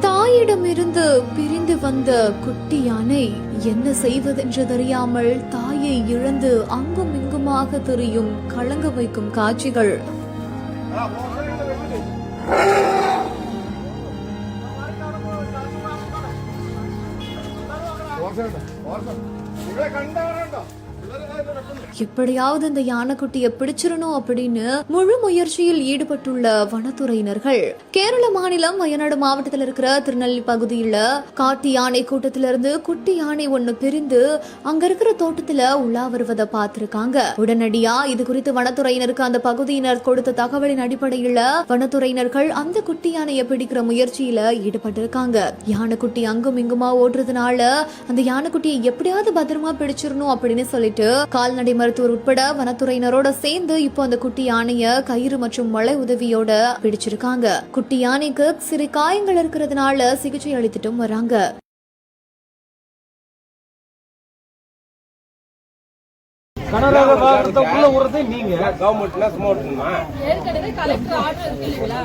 தாயிடமிருந்து பிரிந்து வந்த குட்டி யானை என்ன செய்வதென்று தெரியாமல் தாயை இழந்து அங்கும் இங்குமாக தெரியும் கலங்க வைக்கும் காட்சிகள். ഓർച്ചണ്ട ഓർച്ച നിങ്ങളെ കണ്ടവരുണ്ടോ? எப்படியாவது இந்த யானைக்குட்டியை பிடிச்சிடணும் அப்படின்னு முழு முயற்சியில் ஈடுபட்டுள்ள வனத்துறையினர்கள். கேரள மாநிலம் வயநாடு மாவட்டத்தில் இருக்கிற திருநெல்வேலி பகுதியில காட்டு யானை கூட்டத்திலிருந்து குட்டி யானை ஒண்ணு பிரிந்து அங்க இருக்கிற தோட்டத்துல உலா வருவதை பார்த்திருக்காங்க. உடனடியா இது குறித்து வனத்துறையினருக்கு அந்த பகுதியினர் கொடுத்த தகவலின் அடிப்படையில வனத்துறையினர்கள் அந்த குட்டி யானையை பிடிக்கிற முயற்சியில ஈடுபட்டிருக்காங்க. யானைக்குட்டி அங்கும் இங்குமா ஓடுறதுனால அந்த யானைக்குட்டியை எப்படியாவது பத்திரமா பிடிச்சிடணும் அப்படின்னு சொல்லிட்டு கால்நடை மருத்துவர் உட்பட வனத்துறையினரோட சேர்ந்து இப்போ அந்த குட்டி யானைய கயிறு மற்றும் மழை உதவியோட பிடிச்சிருக்காங்க குட்டி யானைக்கு சிறு காயங்கள் இருக்கிறதுனால சிகிச்சை அளித்துட்டும் வராங்க கனரக வாகனத்தை உள்ள விடுறது நீங்க கவர்மெண்ட்னா சும்மா விட்டுணுமா ஏற்கனவே கலெக்டர் ஆர்டர் இருக்கு இல்லைங்களா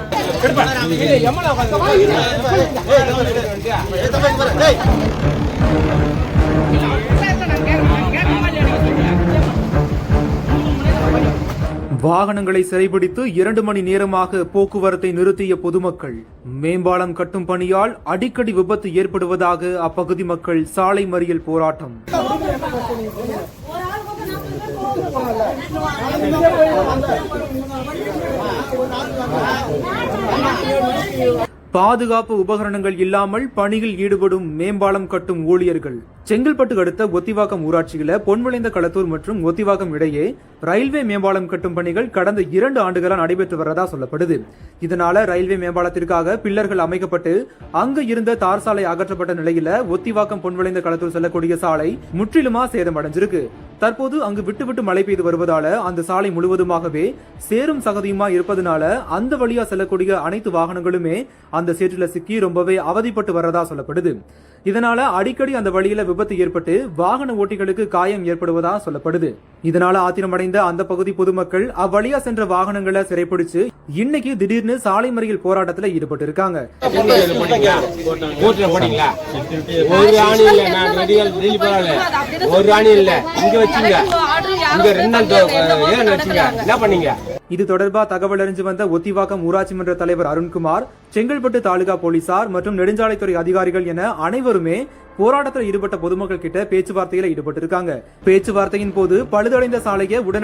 வாகனங்களை சிறைபிடித்து இரண்டு மணி நேரமாக போக்குவரத்தை நிறுத்திய பொதுமக்கள் மேம்பாலம் கட்டும் பணியால் அடிக்கடி விபத்து ஏற்படுவதாக அப்பகுதி மக்கள் சாலை மறியல் போராட்டம். பாதுகாப்பு உபகரணங்கள் இல்லாமல் பணியில் ஈடுபடும் மேம்பாலம் கட்டும் ஊழியர்கள். செங்கல்பட்டு அடுத்த ஒத்திவாக்கம் ஊராட்சியில பொன்விளைந்த களத்தூர் மற்றும் ஒத்திவாக்கம் இடையே ரயில்வே மேம்பாலம் கட்டும் பணிகள் கடந்த இரண்டு ஆண்டுகளா நடைபெற்று வரதா சொல்லப்படுது. இதனால ரயில்வே மேம்பாலத்திற்காக பில்லர்கள் அமைக்கப்பட்டு அங்கு இருந்த தார் சாலை அகற்றப்பட்ட நிலையில ஒத்திவாக்கம் பொன்விளைந்த களத்தூர் செல்லக்கூடிய சாலை முற்றிலுமா சேதமடைஞ்சிருக்கு. தற்போது அங்கு விட்டு விட்டு மழை பெய்து வருவதால அந்த சாலை முழுவதுமாகவே சேரும் சகதியுமா இருப்பதனால அந்த வழியா செல்லக்கூடிய அனைத்து வாகனங்களுமே அந்த சேற்றில சிக்கி ரொம்பவே அவதிப்பட்டு வரதா சொல்லப்படுது. இதனால அடிக்கடி அந்த வழியில விபத்து ஏற்பட்டு வாகன ஓட்டிகளுக்கு காயம் ஏற்படுவதா சொல்லப்படுது. இதனால ஆத்திரமடைந்த அந்த பகுதி பொதுமக்கள் அவ்வழியா சென்ற வாகனங்களை சிறைப்பிடிச்சு இன்னைக்கு திடீர்னு சாலை மறியல் போராட்டத்துல ஈடுபட்டு இருக்காங்க ஒரு ராணி இல்ல நான் ஒரு ராணி இல்ல இங்க வச்சீங்க. இங்க ரெண்டு நாள் ஏன் வச்சீங்க? என்ன பண்ணீங்க? இது தொடர்பாக தகவல் அறிஞ்சு வந்த ஒத்திவாக்கம் ஊராட்சி மன்ற தலைவர் அருண்குமார் செங்கல்பட்டு தாலுகா போலீசார் மற்றும் நெடுஞ்சாலைத்துறை அதிகாரிகள் என அனைவருமே போராட்டத்தில் ஈடுபட்ட பொதுமக்கள் கிட்ட பேச்சுவார்த்தையில ஈடுபட்டிருக்காங்க. பேச்சுவார்த்தையின் போது பழுதடைந்த சாலையை உடனே